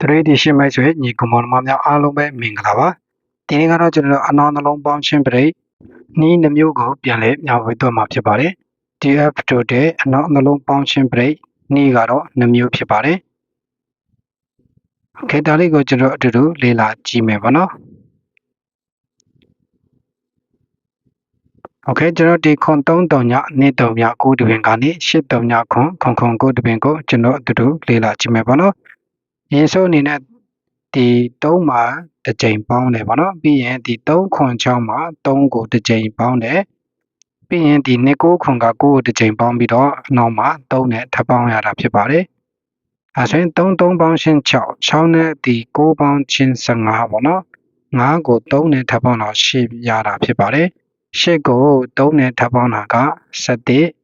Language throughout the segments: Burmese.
တရေဒီရှိမိုက်ဆွေညီကောင်မောင်နှမများအားလုံးပဲမင်္ဂလာပါဒီနေ့ကတော့ကျွန်တော်တို့အနောင်နှလုံးပေါင်းခြင်းပရိနီးနှမျိုးကိုပြန်လဲမျှဝေသွားမှာဖြစ်ပါတယ် DF တို့တဲ့အနောင်နှလုံးပေါင်းခြင်းပရိနီးကတော့နှမျိုးဖြစ်ပါတယ်โอเคဒါလေးကိုကျွန်တော်အတူတူလေ့လာကြည့်မယ်ပါနော်โอเคကျွန်တော်ဒီခွန်3ညနေ့3ည9တပင်ကနေ8 3ညခွန်ခွန်ခွန်9တပင်ကိုကျွန်တော်အတူတူလေ့လာကြည့်မယ်ပါနော် ရင်းစိုးအနေနဲ့ဒီ3မှာတစ်ကြိမ်ပေါင်းတယ်ဗောနော်ပြီးရင်ဒီ3ခွန်6မှာ3ကိုတစ်ကြိမ်ပေါင်းတယ်ပြီးရင်ဒီ2 9ခွန်က9ကိုတစ်ကြိမ်ပေါင်းပြီးတော့အနောက်မှာ3နဲ့ထပ်ပေါင်းရတာဖြစ်ပါတယ်အဲဆိုရင်3 3ပေါင်းရှင်း6 6နဲ့ဒီ9ပေါင်းရှင်း15ဗောနော်9ကို3နဲ့ထပ်ပေါင်းတော့10ရတာဖြစ်ပါတယ်8ကို3နဲ့ထပ်ပေါင်းတာက7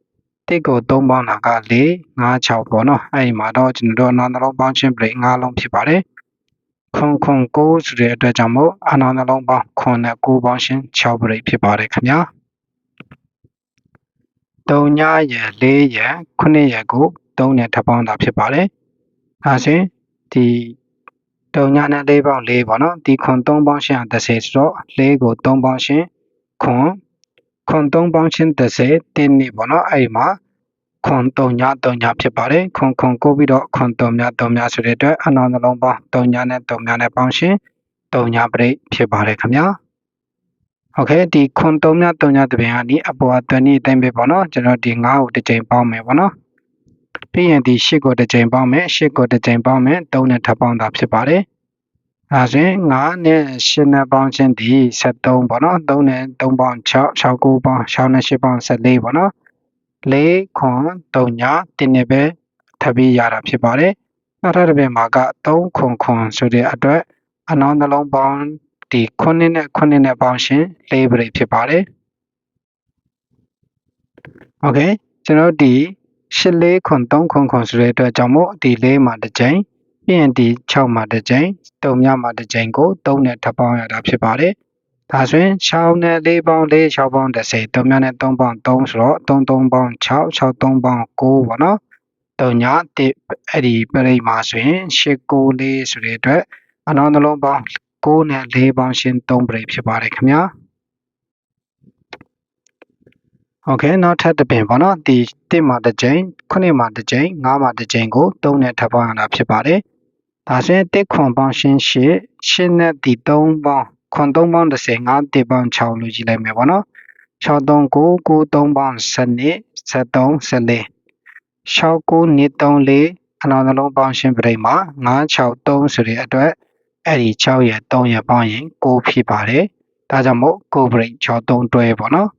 တစ်ကို3ပေါင်းတာက4 5 6ပေါ့နော်အဲ့ဒီမှာတော့ကျွန်တော်တို့အနောက်နှလုံးပေါင်းခြင်း break 5လုံးဖြစ်ပါတယ်ခွန်ခွန်9ဆိုတဲ့အတွက်ကြောင့်မို့အနောက်နှလုံးပေါင်းခွန်နဲ့9ပေါင်းခြင်း6 break ဖြစ်ပါတယ်ခင်ဗျာ3ညရယ်4ရယ်9ရယ်ကို3နဲ့ထပ်ပေါင်းတာဖြစ်ပါတယ်အဲဆိုရင်ဒီ3ညနဲ့4ပေါင်း4ပေါ့နော်ဒီခွန်3ပေါင်းခြင်း30ဆိုတော့4ကို3ပေါင်းခြင်းခွန်ခွန်3ပေါင်းချင်း30တင်းနေပေါ့နော်အဲ့ဒီမှာ ခွန်တုံညာတုံညာဖြစ်ပါတယ်ခွန်ခွန်ကိုပြီးတော့ခွန်တုံညာတုံညာဆိုတဲ့အတွက်အနောက်နှလုံးပေါင်းတုံညာနဲ့တုံညာနဲ့ပေါင်းရှင်တုံညာပရိဖြစ်ပါတယ်ခင်ဗျာဟုတ်ကဲ့ဒီခွန်တုံညာတုံညာတပင်ကဒီအပေါ်အတွင်းဤအတိုင်းပဲပေါ့နော်ကျွန်တော်ဒီ9ကိုတစ်ချိန်ပေါင်းမယ်ပေါ့နော်ပြီးရင်ဒီ8ကိုတစ်ချိန်ပေါင်းမယ်8ကိုတစ်ချိန်ပေါင်းမယ်3နဲ့ထပ်ပေါင်းတာဖြစ်ပါတယ်အဲဆိုရင်9နဲ့10နဲ့ပေါင်းခြင်းဒီ73ပေါ့နော်3နဲ့3ပေါင်း6 69ပေါင်း6နဲ့8ပေါင်း14ပေါ့နော် ၄ခွန်၃ညာတင်နေပဲထပ်ပြီးရတာဖြစ်ပါတယ်။နောက်ထပ်တစ်ပြင်မှာက3ခွန်ခွန်ဆိုတဲ့အတွက်အနောင်းနှလုံးပေါင်းဒီခွန်းနဲ့ခွန်းနဲ့ပေါင်းရှင်၄ပရိဖြစ်ပါတယ်။ Okay ကျွန်တော်ဒီ၈၄ခွန်3ခွန်ခွန်ဆိုတဲ့အတွက်ကြောင့်မို့ဒီ၄မှာတစ်ကြိမ်ပြင်ဒီ6မှာတစ်ကြိမ်၃ညမှာတစ်ကြိမ်ကို3နဲ့ထပ်ပေါင်းရတာဖြစ်ပါတယ်။ ဒါဆိုရင်6နဲ့4ပေါင်း4 6ပေါင်း30 3ညနဲ့3ပေါင်း3ဆိုတော့3 3ပေါင်း6 6 3ပေါင်း9ပေါ့နော်။3ညတစ်အဲ့ဒီပြိမှာဆိုရင်8 9 4ဆိုတဲ့အတွက်အနောက်နှလုံးပေါင်း9နဲ့4ပေါင်းရှင်း3ပြိဖြစ်ပါတယ်ခင်ဗျာ။โอเคနောက်ထပ်တစ်ပင်ပေါ့နော်ဒီ1မှာတစ်ကြိမ်9မှာတစ်ကြိမ်9မှာတစ်ကြိမ်ကို3နဲ့ထပ်ပေါင်းရတာဖြစ်ပါတယ်ဒါဆိုရင်1ခွန်ပေါင်းရှင်း8 8နဲ့ဒီ3ပေါင်း ခွန်3ပေါင်း30 5 1ပေါင်း6လို့ကြည့်လိုက်မယ်ပေါ့နော်6 3 9 9 3ပေါင်း12 73 14 6 9 2 3 4အနောက်နှလုံးပေါင်းရှင်းပြိမှာ9 6 3ဆိုတဲ့အတွက်အဲ့ဒီ6ရဲ့3ရဲ့ပေါင်းရင်9ဖြစ်ပါတယ်ဒါကြောင့်မို့9 break 6 3တွဲပေါ့နော်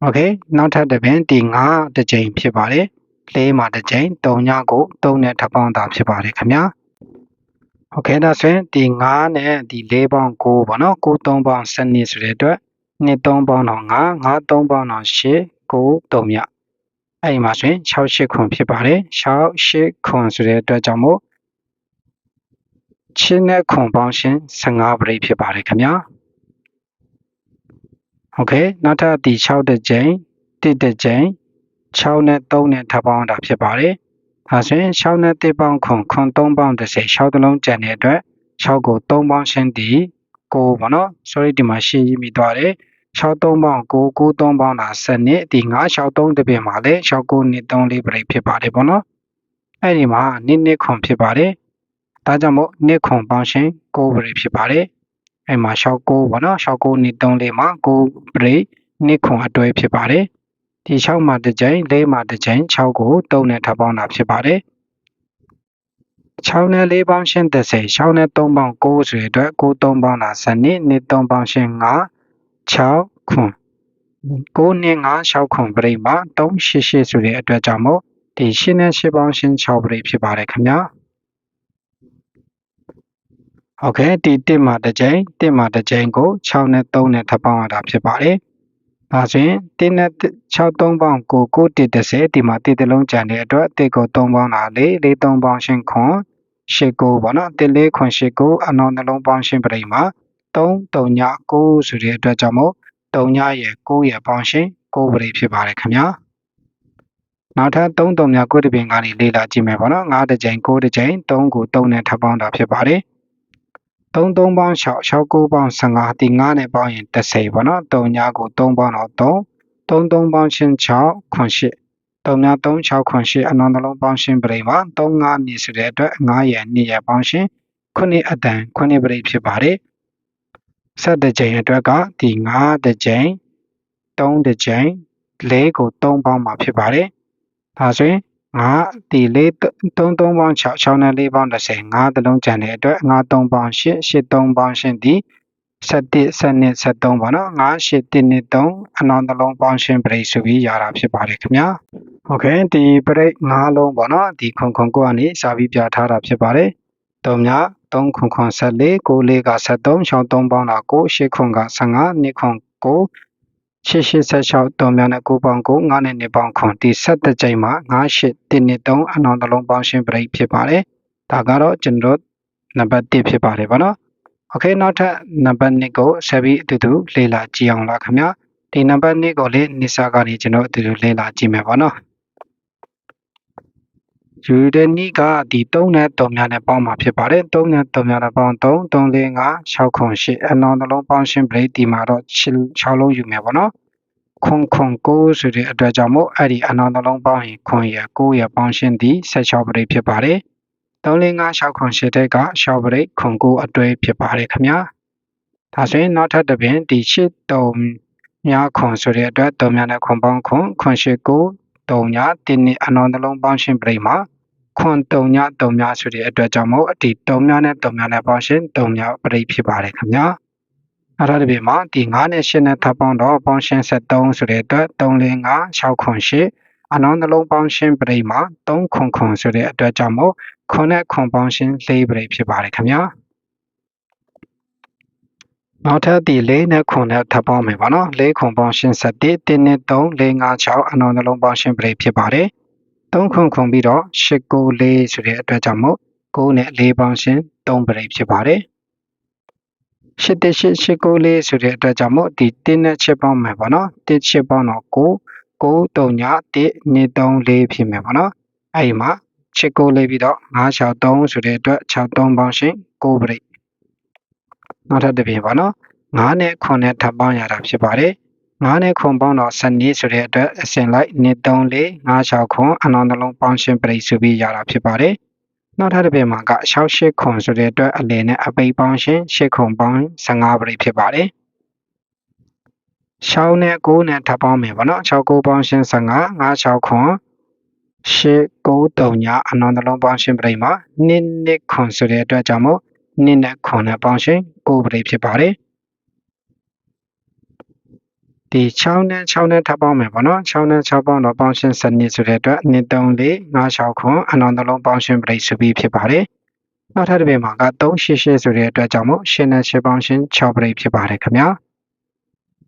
โอเคနောက်ထပ်တစ်ပင်ဒီ9တစ်ကြိမ်ဖြစ်ပါတယ်၄မှာတစ်ကြိမ်3ညကို3နဲ့ထပ်ပေါင်းတာဖြစ်ပါတယ်ခင်ဗျာ โอเคဒါဆိုရင်ဒီ9နဲ့ဒီ4ပေါင်း9ပေါ့နော်9 3ပေါင်း12ဆိုတဲ့အတွက်2 3ပေါင်းတော့9 9 3ပေါင်းတော့8 9 3ညအဲ့ဒီမှာဆိုရင်6 8ခွန်ဖြစ်ပါတယ်6 8ခွန်ဆိုတဲ့အတွက်ကြောင့်မို့ချင်းနဲ့ခွန်ပေါင်းရှင်15ပရိဖြစ်ပါတယ်ခင်ဗျာโอเคနောက်ထပ်ဒီ6တစ်ကြိမ်1တစ်ကြိမ်6နဲ့3နဲ့ထပ်ပေါင်းတာဖြစ်ပါတယ် ဒါဆိုရင်6နဲ့1ပေါင်းခွန်ခွန်3ပေါင်း30 6တလုံးကျန်တဲ့အတွက်6ကို3ပေါင်းရှင်းဒီ9ပေါ့နော် sorry ဒီမှာရှင်းရမိသွားတယ်6 3ပေါင်း9 9 3ပေါင်းတာ7နှစ်ဒီ9 6 3တပြင်မှာလည်း6 9နှစ်3လေးပြိဖြစ်ပါတယ်ပေါ့နော်အဲ့ဒီမှာနှစ်နှစ်ခွန်ဖြစ်ပါတယ်ဒါကြောင့်မို့နှစ်ခွန်ပေါင်းရှင်း9ပြိဖြစ်ပါတယ်အဲ့မှာ6 9ပေါ့နော်6 9နှစ်3လေးမှာ9ပြိနှစ်ခွန်အတွဲဖြစ်ပါတယ် ဒီ6မှာတစ်ကြိမ်၄မှာတစ်ကြိမ်6ကို3နဲ့ထပ်ပေါင်းတာဖြစ်ပါတယ်6နဲ့4ပေါင်းရှင်း30 6နဲ့3ပေါင်း9ဆိုရတဲ့အတွက်9 3ပေါင်းတာ7နှစ်နှစ်3ပေါင်းရှင်း9 6ခွန်း9နှစ်9 6ခွန်းပြိမာ388ဆိုတဲ့အတွက်ကြောင့်မို့ဒီ7နဲ့8ပေါင်းရှင်း6ပြိဖြစ်ပါတယ်ခင်ဗျာဟုတ်ကဲ့ဒီ1မှာတစ်ကြိမ်1မှာတစ်ကြိမ်ကို6နဲ့3နဲ့ထပ်ပေါင်းရတာဖြစ်ပါတယ် ဒါဆိုရင်1နဲ့6 3ပေါင်း9 9 1 30ဒီမှာ1တလုံးကျန်တဲ့အတွက်1ကို3ပေါင်းတာ4 4 3ပေါင်းရှင်းခွန်8 9ပေါ့နော်1 4ခွန်8 9အနောက်နှလုံးပေါင်းရှင်းပြိမှာ3 3ည9ဆိုတဲ့အတွက်ကြောင့်မို့3ညရဲ့9ရဲ့ပေါင်းရှင်း9ပြိဖြစ်ပါတယ်ခင်ဗျာနောက်ထပ်3တုံများကိုတပင်ကနေလေ့လာကြည့်မယ်ပေါ့နော်9တစ်ကြိမ်9တစ်ကြိမ်3ကို3နဲ့ထပ်ပေါင်းတာဖြစ်ပါတယ် 3 3ပေါင်း6 6 9ပေါင်း15ဒီ9နဲ့ပေါင်းရင်30ပေါ့နော်3ညကို3ပေါင်းတော့3 3 3ပေါင်းချင်း6ခွန်8 3များ3 6ခွန်8အနန္တလုံးပေါင်းရှင်းပရိမှာ3 5နေဆိုတဲ့အတွက်9ရယ်2ရယ်ပေါင်းရှင်း9အတန်9ပရိဖြစ်ပါတယ်ဆက်တဲ့ကြိမ်အတွက်ကဒီ9တစ်ကြိမ်3တစ်ကြိမ်4ကို3ပေါင်းမှာဖြစ်ပါတယ်ဒါဆိုရင် 5ဒီ4 3 3ပေါင်း6 6နဲ့4ပေါင်း30 5သလုံးကြံတဲ့အတွက်5 3ပေါင်း8 8 3ပေါင်း8ဒီ7 7 73ပေါ့နော်5 8 1 2 3အနောင်သလုံးပေါင်းရှင်ပရိတ်ဆိုပြီးရတာဖြစ်ပါတယ်ခင်ဗျာဟုတ်ကဲ့ဒီပရိတ်5လုံးပေါ့နော်ဒီခွန်ခွန်ကိုကနေစာပြီးပြထားတာဖြစ်ပါတယ်3မြ3ခွန်ခွန်74 94က73 63ပေါင်းတာ9 8ခွန်က15 2ခွန်9 886တုံမြောင်းနဲ့9ပေါင်ကို9နဲ့2ပေါင်ခွန်ဒီ7ကြိမ်မှာ98123အနောင်တလုံးပေါင်းရှင်းပြိဖြစ်ပါတယ်။ဒါကတော့ကျွန်တော်နံပါတ်1ဖြစ်ပါတယ်ဗောနော်။ Okay နောက်ထပ်နံပါတ်2ကိုဆက်ပြီးအတူတူလေ့လာကြည့်အောင်လားခင်ဗျာ။ဒီနံပါတ်2ကိုလည်းနိစာကနေကျွန်တော်အတူတူလေ့လာကြည့်မယ်ဗောနော်။ ယူဒနီကဒီ3နဲ့3များနဲ့ပေါင်းမှာဖြစ်ပါတယ်3နဲ့3များနဲ့ပေါင်း3 3 4 5 6ခွန်8အနောင်တစ်လုံးပေါင်းရှင်းပရိဒီမှာတော့6လုံးယူမယ်ဗောနော်ခွန်ခွန်9ဆိုတဲ့အတွက်ကြောင့်မို့အဲ့ဒီအနောင်တစ်လုံးပေါင်းရင်ခွန်ရ9ရပေါင်းရှင်းသည်16ပရိဖြစ်ပါတယ်345ခွန်8တဲ့က6ပရိခွန်9အတွဲဖြစ်ပါတယ်ခင်ဗျာဒါဆိုရင်နောက်ထပ်တစ်ပင်ဒီ8 3များခွန်ဆိုတဲ့အတွက်3များနဲ့ခွန်ပေါင်းခွန်ခွန်8 9 3ညတင်းနှစ်အနောင်တစ်လုံးပေါင်းရှင်းပရိမှာခွန်3ည3ညဆိုတဲ့အတွက်ကြောင့်မို့ဒီ3ညနဲ့3ညနဲ့ပေါင်းရှင်း3ညပရိဖြစ်ပါတယ်ခင်ဗျာအဲ့ဒါတပြည့်မှာဒီ9နဲ့8နဲ့ထပ်ပေါင်းတော့ပေါင်းရှင်း73ဆိုတဲ့အတွက်3 4 5 6ခွန်8အနောင်နှလုံးပေါင်းရှင်းပရိမှာ3ခွန်ခွန်ဆိုတဲ့အတွက်ကြောင့်မို့ခွန်နဲ့ခွန်ပေါင်းရှင်း၄ပရိဖြစ်ပါတယ်ခင်ဗျာ နောက်ထပ်ဒီ၄နဲ့ခွန်နဲ့ထပ်ပေါင်းမယ်ပါနော်၄ခွန်ပေါင်းရှင်း7 1နဲ့3 4 5 6အနောင်နှလုံးပေါင်းရှင်းပရိဖြစ်ပါတယ်3ခွန်ခွန်ပြီးတော့8 9 4ဆိုတဲ့အတွက်ကြောင့်မို့9နဲ့4ပေါင်းရှင်း3ပရိဖြစ်ပါတယ်ရှစ်တစ်ရှစ်ရှစ်ကိုလေးဆိုတဲ့အတွက်ကြောင့်မို့ဒီတင်းနဲ့ချစ်ပေါင်းမယ်ပေါ့နော်တစ်ချစ်ပေါင်းတော့9 9 3ည1 2 3 4ဖြစ်မယ်ပေါ့နော်အဲ့ဒီမှာချစ်ကိုလေးပြီးတော့9 6 3ဆိုတဲ့အတွက်6 3ပေါင်းရှင်း9ပြိ နောက်ထပ်တစ်ပြင်ပေါ့နော်9နဲ့9နဲ့ထပ်ပေါင်းရတာဖြစ်ပါတယ်9နဲ့ခွန်ပေါင်းတော့7ဆိုတဲ့အတွက်အစင်လိုက်2 3 4 5 6ခွန်အနောင်နှလုံးပေါင်းရှင်းပြိဆိုပြီးရတာဖြစ်ပါတယ်နောက်ထပ်တစ်ပြင်မှာက68ခွန်ဆိုတဲ့အတွက်အလယ်နဲ့အပိတ်ပေါင်းရှင်း8ခွန်ပေါင်း15ပြိဖြစ်ပါတယ်6နဲ့9နဲ့ထပ်ပေါင်းမယ်ဗောနော်6 9ပေါင်းရှင်း15 5 6ခွန်8 9 3ညအနန္တလုံးပေါင်းရှင်းပြိမှာ2နှစ်ခွန်ဆိုတဲ့အတွက်ကြောင့်မို့ 2နဲ့ခွန်နဲ့ပေါင်းရှင်း9ပြိဖြစ်ပါတယ်ဒီ6နဲ့6နဲ့ထပ်ပေါင်းမယ်ပေါ့နော်6နဲ့6ပေါင်းတော့ပေါင်းရှင်းစနစ်ဆိုတဲ့အတွက်1 3 4 5 6ခွန်အနန္တလုံးပေါင်းရှင်းပြိဆိုပြီးဖြစ်ပါတယ်နောက်ထပ်တစ်ပေမှာက388ဆိုတဲ့အတွက်ကြောင့်မို့ရှင်းနဲ့ရှင်းပေါင်းရှင်း6ပြိဖြစ်ပါတယ်ခင်ဗျာ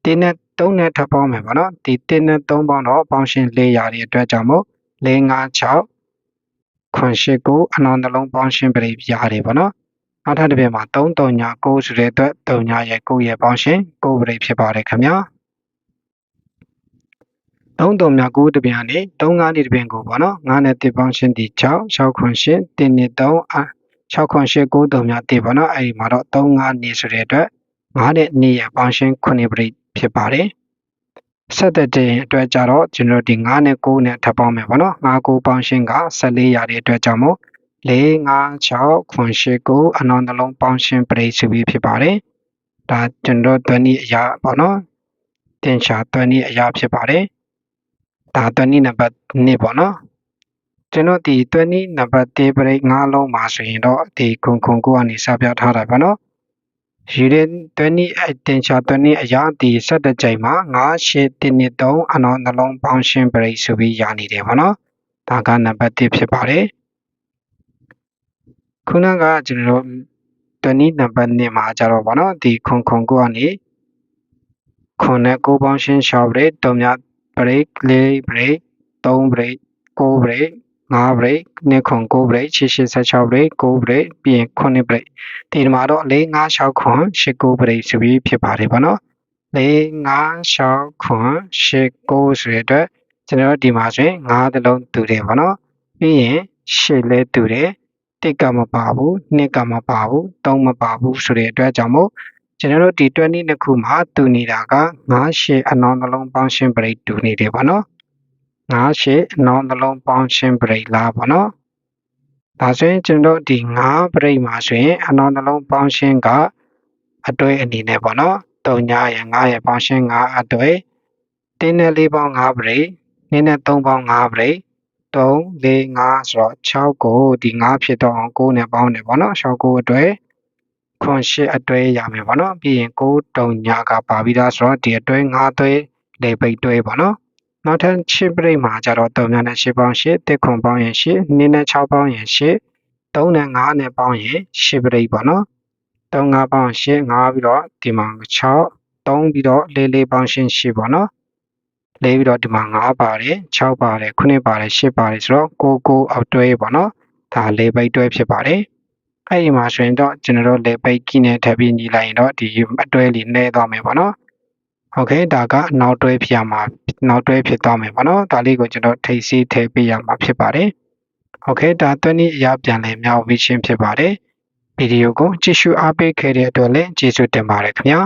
တင်းနဲ့3နဲ့ထပ်ပေါင်းမယ်ပေါ့နော်ဒီတင်းနဲ့3ပေါင်းတော့ပေါင်းရှင်း400ရာတဲ့အတွက်ကြောင့်မို့4 5 6ခွန်8 9အနန္တလုံးပေါင်းရှင်းပြိရတယ်ပေါ့နော် နောက်ထပ်တစ်ပေမှာ3 3ည9ဆိုတဲ့အတွက်3ညရဲ့9ရဲ့ပေါင်းရှင်း9ပြိဖြစ်ပါတယ်ခင်ဗျာ3တုံများ9တပြန်နေ3 5နေတပြန်ကိုပေါ့နော်9နဲ့တစ်ပေါင်းရှင်းဒီ6 6ခွန်8 1နဲ့3အာ6ခွန်8 9တုံများတစ်ပေါ့နော်အဲ့ဒီမှာတော့3 5နေဆိုတဲ့အတွက်9နဲ့2ရပေါင်းရှင်း9ပြိဖြစ်ပါတယ်ဆက်တဲ့တင်အတွက်ကြတော့ကျွန်တော်ဒီ9နဲ့9နဲ့ထပ်ပေါင်းမယ်ပေါ့နော်9 9ပေါင်းရှင်းက14ရတဲ့အတွက်ကြောင့်မို့ 4 5 6ခွန်8 9အနောင်နှလုံးပေါင်းရှင်းပြိဆိုပြီးဖြစ်ပါတယ်ဒါကျွန်တော်တွန်းဤအရာပေါ့နော်တင်ချာတွန်းဤအရာဖြစ်ပါတယ်ဒါ20နံပါတ်2ပေါ့နော်ကျွန်တော်ဒီ20နံပါတ်1ပရိတ်5လုံးမှာဆိုရင်တော့ဒီခုံခုံကိုကနေစပြထားတာပေါ့နော်ယူတဲ့20အတင်ချာ20အရာဒီ17ကြိမ်မှာ9 8 1 3အနောက်နှလုံးပေါင်းရှင်းပရိတ်ဆိုပြီးရနေတယ်ပေါ့နော်ဒါကနံပါတ်1ဖြစ်ပါတယ် ခုနကကျွန်တော်20နံပါတ်2မှာကြတော့ဗောနော်ဒီခုံခုံကိုကနေခုံနဲ့ကိုပေါင်းရှင်းရှော့ပရိတ်တုံများ break 4 break 3 break 9 break 5 break 2ခွန်9 break 6 16 break 9 break ပြီးရင်9 break ဒီမှာတော့4 5 6ခွန်8 9 break ဆိုပြီးဖြစ်ပါတယ်ဗောနော်4 5 6ခွန်8 9ဆိုတဲ့အတွက်ကျကျွန်တော်တို့ဒီမှာဆိုရင်9သလုံးတူတယ်ပေါ့နော်ပြီးရင်8လဲတူတယ် တစ်ကမပါဘူးနှစ်ကမပါဘူးသုံးမပါဘူးဆိုတဲ့အတွက်ကြောင့်မို့ကျွန်တော်တို့ဒီ20နှစ်ခုမှာတူနေတာက9 8အနောင်နှလုံးပေါင်းရှင်းပရိတ်တူနေတယ်ပေါ့နော်9 8အနောင်နှလုံးပေါင်းရှင်းပရိတ်လားပေါ့နော်ဒါဆိုရင်ကျွန်တော်တို့ဒီ9ပရိတ်မှာဆိုရင်အနောင်နှလုံးပေါင်းရှင်းကအတွေ့အနေနဲ့ပေါ့နော်3ညရ9ရပေါင်းရှင်း9အတွေ့တင်းနဲ့4ပေါင်း5ပရိတ်နင်းနဲ့3ပေါင်း5ပရိတ် 3 4 5ဆိုတော့6ကိုဒီ9ဖြစ်တော့အောင်9နဲ့ပေါင်းတယ်ပေါ့နော်6ကိုအတွက်ခွန်8အတွဲရမယ်ပေါ့နော်ပြီးရင်9တုံညာကပါပြီးသားဆိုတော့ဒီအတွဲ9သွဲလေပိတ်တွဲပေါ့နော်နောက်ထပ်8ပြိတ်မှာကျတော့3များနဲ့8ပေါင်း8တစ်ခွန်ပေါင်းရင်8နင်းနဲ့6ပေါင်းရင်8 3နဲ့5နဲ့ပေါင်းရင်8ပြိတ်ပေါ့နော်3 5ပေါင်း8 5ပြီးတော့ဒီမှာ6 3ပြီးတော့4 4ပေါင်းရှင်း8ပေါ့နော် လဲပြီးတော့ဒီမှာ9ပါတယ်6ပါတယ်9ပါတယ်10ပါတယ်ဆိုတော့ကိုကိုအောက်တွဲပေါ့နော်ဒါလေပိတ်တွဲဖြစ်ပါတယ်အဲ့ဒီမှာဆိုရင်တော့ကျွန်တော်တို့လေပိတ်ကိနဲ့ထပ်ပြီးညီလိုက်ရင်တော့ဒီအတွဲလေးနှဲသွားမယ်ပေါ့နော်ဟုတ်ကဲ့ဒါကနောက်တွဲဖြစ်ရမှာနောက်တွဲဖြစ်သွားမယ်ပေါ့နော်ဒါလေးကိုကျွန်တော်ထိပ်စီးထည့်ပေးရမှာဖြစ်ပါတယ်ဟုတ်ကဲ့ဒါသွင်းဤအရာပြန်လည်မြောက်ဝီရှင်းဖြစ်ပါတယ်ဗီဒီယိုကိုကြည့်ရှုအားပေးခဲ့တဲ့အတွက်လည်းကျေးဇူးတင်ပါတယ်ခင်ဗျာ